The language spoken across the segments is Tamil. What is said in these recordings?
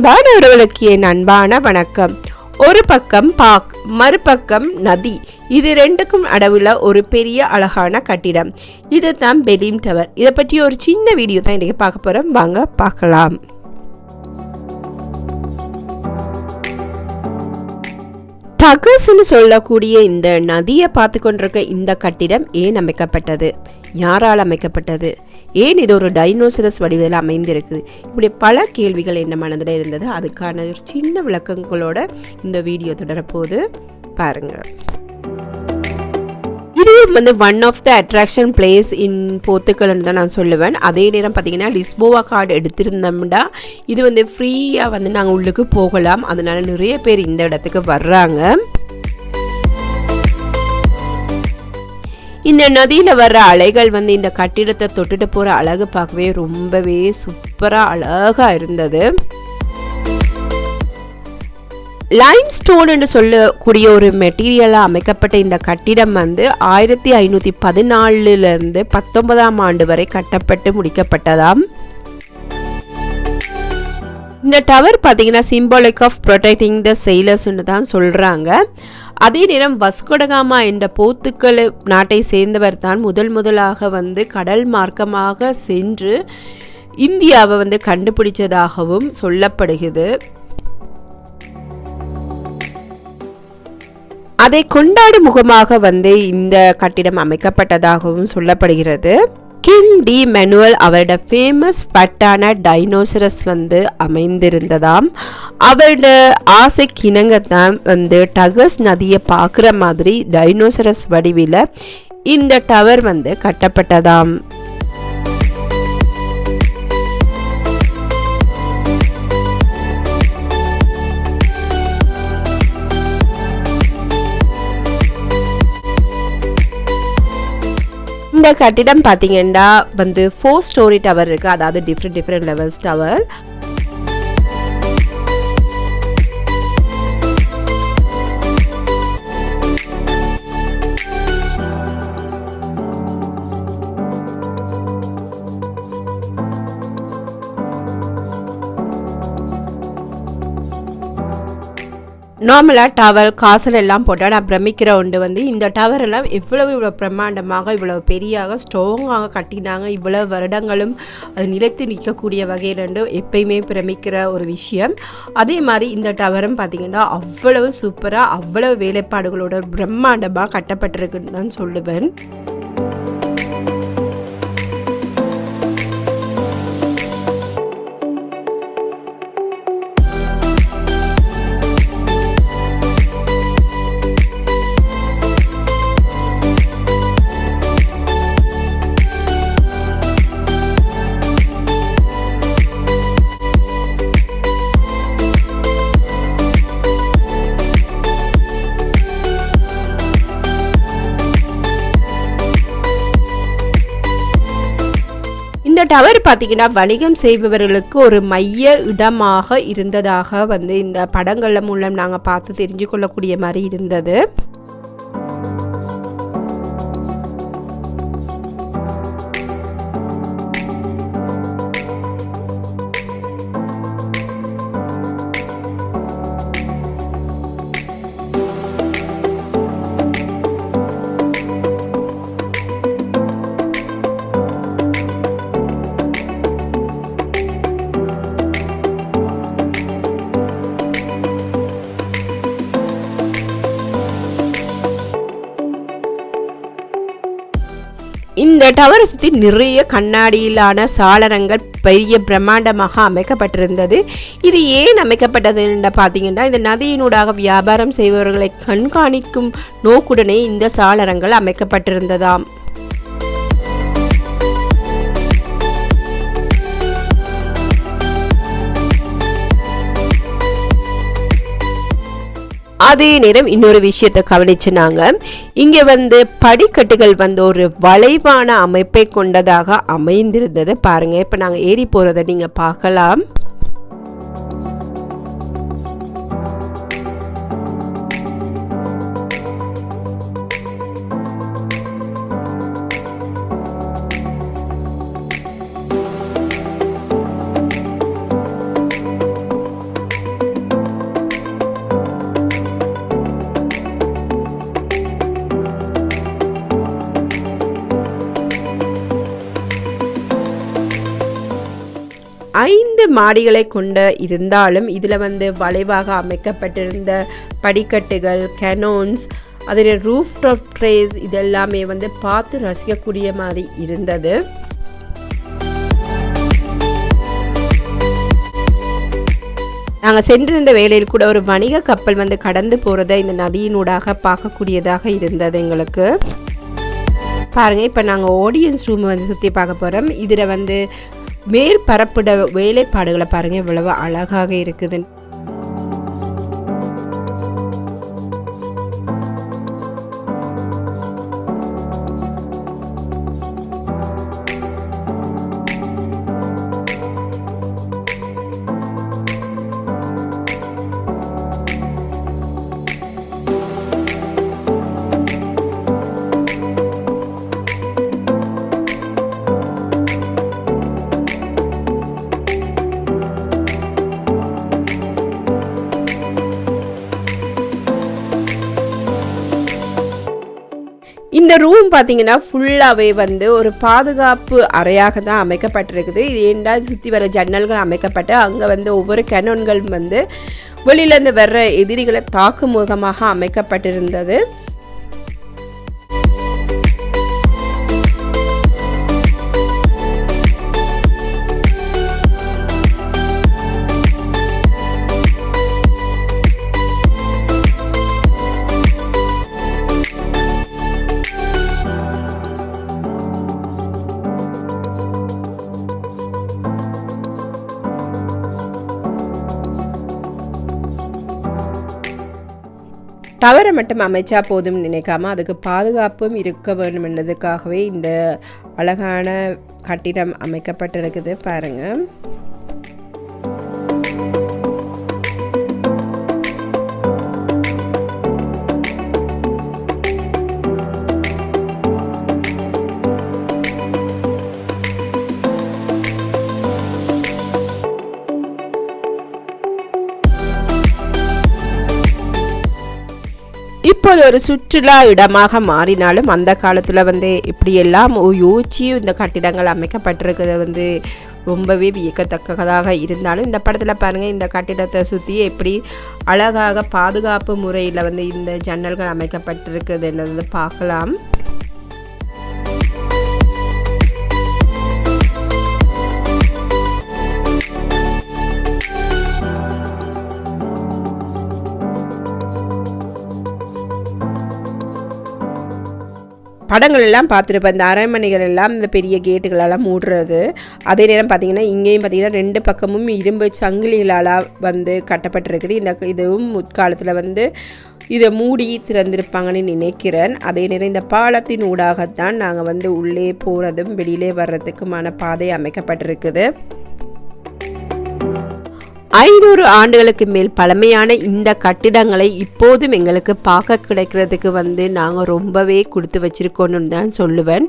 அன்பான உறவுகளுக்கு என் அன்பான வணக்கம். ஒரு பக்கம் பாக் மறுபக்கம் நதி. இது ரெண்டுக்கும் அடவுல ஒரு பெரிய அழகான கட்டிடம். இது தான் பெலீம் டவர். இதை பற்றி ஒரு சின்ன வீடியோ தான் இன்றைக்கி பார்க்க போகிறோம் வாங்க பார்க்கலாம். டகஸ்ன்னு சொல்லக்கூடிய இந்த நதியை பார்த்து கொண்டிருக்க இந்த கட்டிடம் ஏன் அமைக்கப்பட்டது? யாரால் அமைக்கப்பட்டது? ஏன் இது ஒரு டைனோசரஸ் வடிவில் அமைந்திருக்குது இப்படி பல கேள்விகள் என்ன மனதில் இருந்தது? அதுக்கான ஒரு சின்ன விளக்கங்களோட இந்த வீடியோ தொடரப்போது பாருங்க. இதுவும் வந்து one of the attraction place in போர்த்துக்கல்னு தான் நான் சொல்லுவேன். அதே நேரம் பார்த்தீங்கன்னா லிஸ்போவா கார்டு எடுத்திருந்தோம்னா இது வந்து ஃப்ரீயாக வந்து நாங்கள் உள்ளுக்கு போகலாம். அதனால நிறைய பேர் இந்த இடத்துக்கு வர்றாங்க. இந்த நதியில் வர்ற அலைகள் வந்து இந்த கட்டிடத்தை தொட்டுட்டு போகிற அழகு பார்க்கவே ரொம்பவே சூப்பராக அழகாக இருந்தது. லைம் ஸ்டோன் என்று சொல்லக்கூடிய ஒரு மெட்டீரியலாக அமைக்கப்பட்ட இந்த கட்டிடம் வந்து ஆயிரத்தி ஐநூற்றி பதினாலிருந்து பத்தொன்பதாம் ஆண்டு வரை கட்டப்பட்டு முடிக்கப்பட்டதாம். இந்த டவர் பார்த்தீங்கன்னா சிம்பாலிக் ஆஃப் ப்ரொடெக்டிங் த செயலர்ஸ்னு தான் சொல்கிறாங்க அதே நேரம் வஸ்கொடகாமா என்ற போத்துக்கள் நாட்டை சேர்ந்தவர் தான் முதல் முதலாக வந்து கடல் மார்க்கமாக சென்று இந்தியாவை வந்து கண்டுபிடிச்சதாகவும் சொல்லப்படுகிறது. அதை கொண்டாடும் முகமாக வந்து இந்த கட்டிடம் அமைக்கப்பட்டதாகவும் சொல்லப்படுகிறது. கிங் டி மெனுவல் அவரோட ஃபேமஸ் பட்டான டைனோசரஸ் வந்து அமைந்திருந்ததாம். அவரோட ஆசைக்கு இணங்கத்தான் வந்து டகஸ் நதியை பார்க்குற மாதிரி டைனோசரஸ் வடிவில் இந்த டவர் வந்து கட்டப்பட்டதாம். இந்த கட்டிடம் பார்த்தீங்கன்னா வந்து ஃபோர் ஸ்டோரி டவர் இருக்குது அதாவது டிஃப்ரெண்ட் டிஃப்ரெண்ட் லெவல்ஸ் டவர் நார்மலாக டவர் காசல் எல்லாம் போட்டால் நான் பிரமிக்கிற ஒன்று வந்து இந்த டவர் எல்லாம் எவ்வளவு இவ்வளோ பிரம்மாண்டமாக இவ்வளோ பெரியாக ஸ்ட்ராங்காக கட்டினாங்க. இவ்வளவு வருடங்களும் அது நிலைத்து நிற்கக்கூடிய வகையில் எப்பயுமே பிரமிக்கிற ஒரு விஷயம். அதே மாதிரி இந்த டவரும் பார்த்திங்கன்னா அவ்வளவு சூப்பராக அவ்வளவு வேலைப்பாடுகளோட பிரம்மாண்டமாக கட்டப்பட்டிருக்குன்னு தான் சொல்லுவேன். இந்த டவர் பார்த்தீங்கன்னா வணிகம் செய்பவர்களுக்கு ஒரு மைய இடமாக இருந்ததாக வந்து இந்த படங்கள் மூலம் நாங்கள் பார்த்து தெரிஞ்சு கொள்ளக்கூடிய மாதிரி இருந்தது. டவரை சுற்றி நிறைய கண்ணாடியிலான சாளரங்கள் பெரிய பிரம்மாண்டமாக அமைக்கப்பட்டிருந்தது. இது ஏன் அமைக்கப்பட்டது என்று பார்த்தீங்கன்னா இந்த நதியினூடாக வியாபாரம் செய்பவர்களை கண்காணிக்கும் நோக்குடனே இந்த சாளரங்கள் அமைக்கப்பட்டிருந்ததாம். அதே நேரம் இன்னொரு விஷயத்தை கவனிச்சுனாங்க இங்கே வந்து படிக்கட்டுகள் வந்து ஒரு வளைவான அமைப்பை கொண்டதாக அமைந்திருந்தது பாருங்கள் இப்போ நாங்கள் ஏறி போகிறத நீங்கள் பார்க்கலாம். ஐந்து மாடிகளை கொண்ட இருந்தாலும் இதில் வந்து வளைவாக அமைக்கப்பட்டிருந்த படிக்கட்டுகள் கெனோன்ஸ் அதில் ரூஃப் டாப் ட்ரேஸ் இதெல்லாமே வந்து பார்த்து ரசிக்கக்கூடிய மாதிரி இருந்தது. நாங்கள் சென்றிருந்த வேலையில் கூட ஒரு வணிக கப்பல் வந்து கடந்து போகிறத இந்த நதியினூடாக பார்க்கக்கூடியதாக இருந்தது எங்களுக்கு. பாருங்கள் இப்போ நாங்கள் ஆடியன்ஸ் ரூம் வந்து சுற்றி பார்க்க போகிறோம் இதில் வந்து மேற்பரப்பிட வேலைப்பாடுகளை பாருங்கள் இவ்வளவு அழகாக இருக்குது இந்த ரூம் பார்த்தீங்கன்னா ஃபுல்லாகவே வந்து ஒரு பாதுகாப்பு அறையாக தான் அமைக்கப்பட்டிருக்குது. இது ஏண்டா சுற்றி வர ஜன்னல்கள் அமைக்கப்பட்டு அங்கே வந்து ஒவ்வொரு கெனோன்கள் வந்து வெளியிலேருந்து வர்ற எதிரிகளை தாக்கும் முகமாக அமைக்கப்பட்டிருந்தது. டவரை மட்டும் அமைச்சா போதும் நினைக்காம அதுக்கு பாதுகாப்பும் இருக்க வேண்டும் என்பதற்காகவே இந்த அழகான கட்டிடம் அமைக்கப்பட்டிருக்குது பாருங்கள் ஒரு சுற்றுலா இடமாக மாறினாலும் அந்த காலத்தில் வந்து இப்படியெல்லாம் யோசிச்சு இந்த கட்டிடங்கள் அமைக்கப்பட்டிருக்கிறது வந்து ரொம்பவே வியக்கத்தக்கதாக இருந்தாலும் இந்த படத்தில் பாருங்கள் இந்த கட்டிடத்தை சுற்றி எப்படி அழகாக பாதுகாப்பு முறையில் வந்து இந்த ஜன்னல்கள் அமைக்கப்பட்டிருக்கிறது என்றது பார்க்கலாம். படங்கள் எல்லாம் பார்த்துருப்பேன். இந்த அரண்மனைகள் எல்லாம் இந்த பெரிய கேட்டுகளெல்லாம் மூடுறது. அதே நேரம் பார்த்தீங்கன்னா இங்கேயும் பார்த்தீங்கன்னா ரெண்டு பக்கமும் இரும்பு சங்கிலிகளால் வந்து கட்டப்பட்டிருக்குது. இந்த இதுவும் முற்காலத்தில் வந்து இதை மூடி திறந்திருப்பாங்கன்னு நினைக்கிறேன். அதே நேரம் இந்த பாலத்தின் ஊடாகத்தான் நாங்கள் வந்து உள்ளே போகிறதும் வெளியிலே வர்றதுக்குமான பாதை அமைக்கப்பட்டிருக்குது. ஐநூறு ஆண்டுகளுக்கு மேல் பழமையான இந்த கட்டிடங்களை இப்போதும் எங்களுக்கு பார்க்க கிடைக்கிறதுக்கு வந்து நாங்கள் ரொம்பவே கொடுத்து வச்சுருக்கோன்னு தான் சொல்லுவேன்.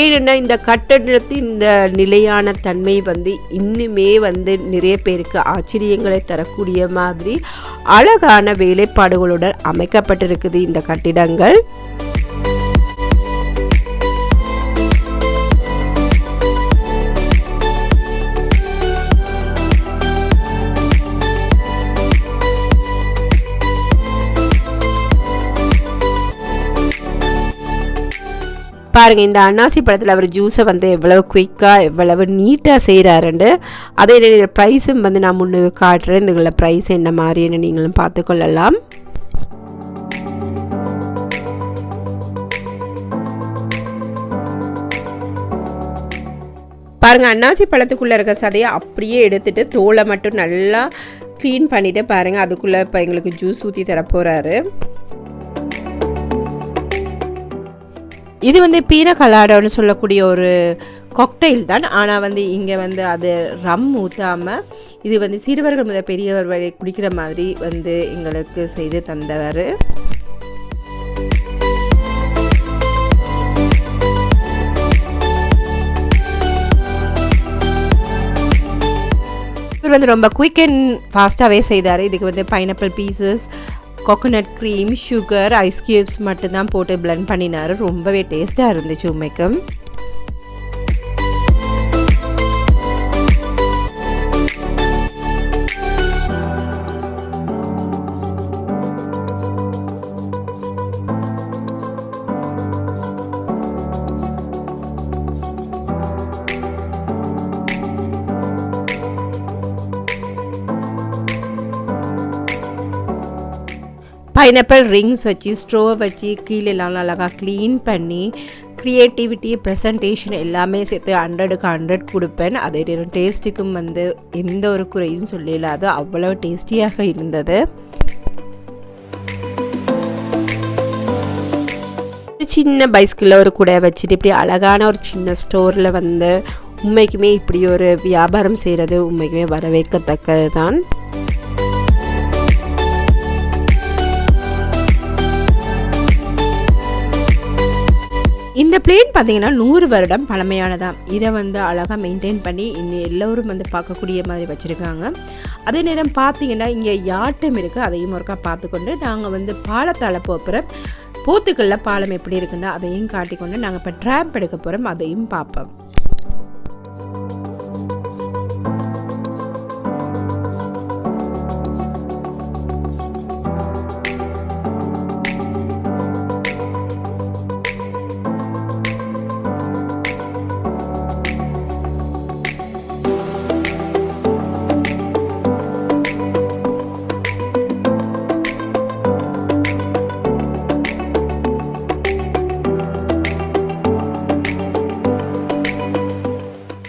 ஏன்னா இந்த கட்டிடத்தின் இந்த நிலையான தன்மை வந்து இன்னுமே வந்து நிறைய பேருக்கு ஆச்சரியங்களை தரக்கூடிய மாதிரி அழகான வேலைப்பாடுகளுடன் அமைக்கப்பட்டிருக்குது இந்த கட்டிடங்கள். பாருங்கள் இந்த அன்னாசி பழத்தில் அவர் ஜூஸை வந்து எவ்வளவு குயிக்காக எவ்வளவு நீட்டாக செய்கிறாருண்டு அதே ப்ரைஸும் வந்து நான் முன்னு காட்டுறேன். இதுங்கள ப்ரைஸ் என்ன மாதிரின்னு நீங்களும் பார்த்துக்கொள்ளலாம். பாருங்கள் அன்னாசி பழத்துக்குள்ளே இருக்க சதையை அப்படியே எடுத்துட்டு தோலை மட்டும் நல்லா க்ளீன் பண்ணிவிட்டு பாருங்கள் அதுக்குள்ளே இப்போ எங்களுக்கு ஜூஸ் ஊற்றி தரப்போகிறாரு இது வந்து பீன கலாடோன்னு சொல்லக்கூடிய ஒரு கொக்டைல் தான். ஆனால் வந்து இங்கே வந்து அது ரம் ஊற்றாமல் இது வந்து சிறுவர்கள் முதல் பெரியவர் வரை குடிக்கிற மாதிரி வந்து எங்களுக்கு செய்து தந்தவர். இவர் வந்து ரொம்ப குயிக் அண்ட் ஃபாஸ்ட்டாகவே செய்தார். இதுக்கு வந்து pineapple pieces coconut cream sugar ice cubes மட்டும்தான் போட்டு பிளெண்ட் பண்ணினார். ரொம்பவே டேஸ்ட்டாக இருந்துச்சு உண்மைக்கும் பைனாப்பிள் ரிங்ஸ் வச்சு ஸ்ட்ரோவை வச்சு கீழெல்லாம் அழகாக க்ளீன் பண்ணி க்ரியேட்டிவிட்டி ப்ரெசன்டேஷன் எல்லாமே சேர்த்து ஹண்ட்ரடுக்கு ஹண்ட்ரட் கொடுப்பேன். அதே டேஸ்ட்டுக்கும் வந்து எந்த ஒரு குறையும் சொல்லலாது அவ்வளோ டேஸ்டியாக இருந்தது. சின்ன பைஸ்கிளில் ஒரு குடை வச்சுட்டு இப்படி அழகான ஒரு சின்ன ஸ்டோரில் வந்து உண்மைக்குமே இப்படி ஒரு வியாபாரம் செய்கிறது உண்மைக்குமே வரவேற்கத்தக்கது தான் இந்த பிளேன் பார்த்தீங்கன்னா நூறு வருடம் பழமையானதான் இதை வந்து அழகாக மெயின்டைன் பண்ணி இந்த எல்லோரும் வந்து பார்க்கக்கூடிய மாதிரி வச்சுருக்காங்க. அதே நேரம் பார்த்தீங்கன்னா இங்கே யாட்டம் இருக்குது அதையும் ஒருக்கா பார்த்துக்கொண்டு நாங்கள் வந்து பாலத்தால் போகிற போத்துக்களில் பாலம் எப்படி இருக்குன்னா அதையும் காட்டிக்கொண்டு நாங்கள் இப்போ ட்ராப் எடுக்க போகிறோம் அதையும் பார்ப்போம்.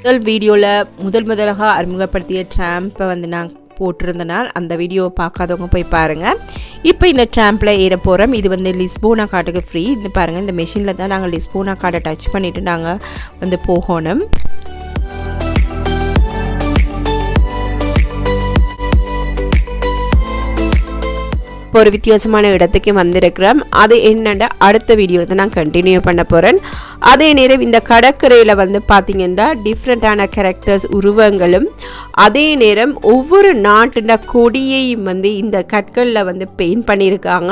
முதல் வீடியோவில் முதல் முதலாக அறிமுகப்படுத்திய ட்ராம்பை வந்து நான் போட்டிருந்தனால் அந்த வீடியோவை பார்க்காதவங்க போய் பாருங்கள் இப்போ இந்த ட்ராம்பில் ஏற போகிறோம் இது வந்து லிஸ்போனா காட்டுக்கு ஃப்ரீ இந்த பாருங்கள் இந்த மிஷினில் தான் நாங்கள் லிஸ்போனா காட்டை டச் பண்ணிவிட்டு நாங்கள் வந்து போகணும். இப்போ ஒரு வித்தியாசமான இடத்துக்கு வந்திருக்கிறோம். அது என்னென்னா அடுத்த வீடியோவில் நான் கண்டினியூ பண்ண போகிறேன் அதே நேரம் இந்த கடற்கரையில் வந்து பார்த்திங்கன்னா டிஃப்ரெண்ட்டான கேரக்டர்ஸ் உருவங்களும் அதே நேரம் ஒவ்வொரு நாட்டின கொடியையும் வந்து இந்த கற்களில் வந்து பெயிண்ட் பண்ணியிருக்காங்க.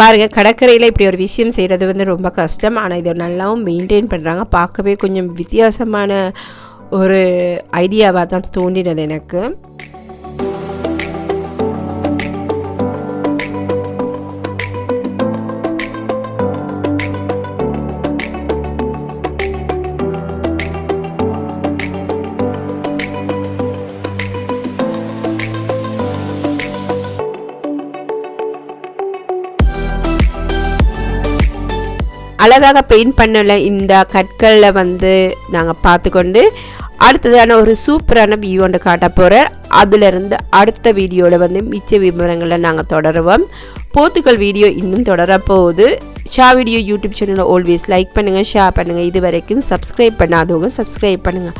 பாருங்கள் கடற்கரையில் இப்படி ஒரு விஷயம் செய்கிறது வந்து ரொம்ப கஷ்டம். ஆனால் இதை நல்லாவும் மெயின்டைன் பண்ணுறாங்க பார்க்கவே கொஞ்சம் வித்தியாசமான ஒரு ஐடியாவாக தான் தோன்றினது எனக்கு. அழகாக பெயிண்ட் பண்ணல இந்த கற்களில் வந்து நாங்கள் பார்த்துக்கொண்டு அடுத்ததான ஒரு சூப்பரான வியூ ஒன்று காட்ட போகிறேன் அதிலிருந்து அடுத்த வீடியோவில் வந்து மிச்ச விவரங்களை நாங்கள் தொடருவோம். போத்துக்கள் வீடியோ இன்னும் தொடரப்போகுது ஷா வீடியோ யூடியூப் சேனலை ஆல்வேஸ் லைக் பண்ணுங்கள் ஷேர் பண்ணுங்கள் இது வரைக்கும் சப்ஸ்கிரைப் பண்ணாதவங்க சப்ஸ்கிரைப் பண்ணுங்கள்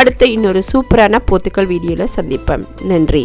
அடுத்த இன்னொரு சூப்பரான போத்துக்கள் வீடியோவில் சந்திப்போம். நன்றி.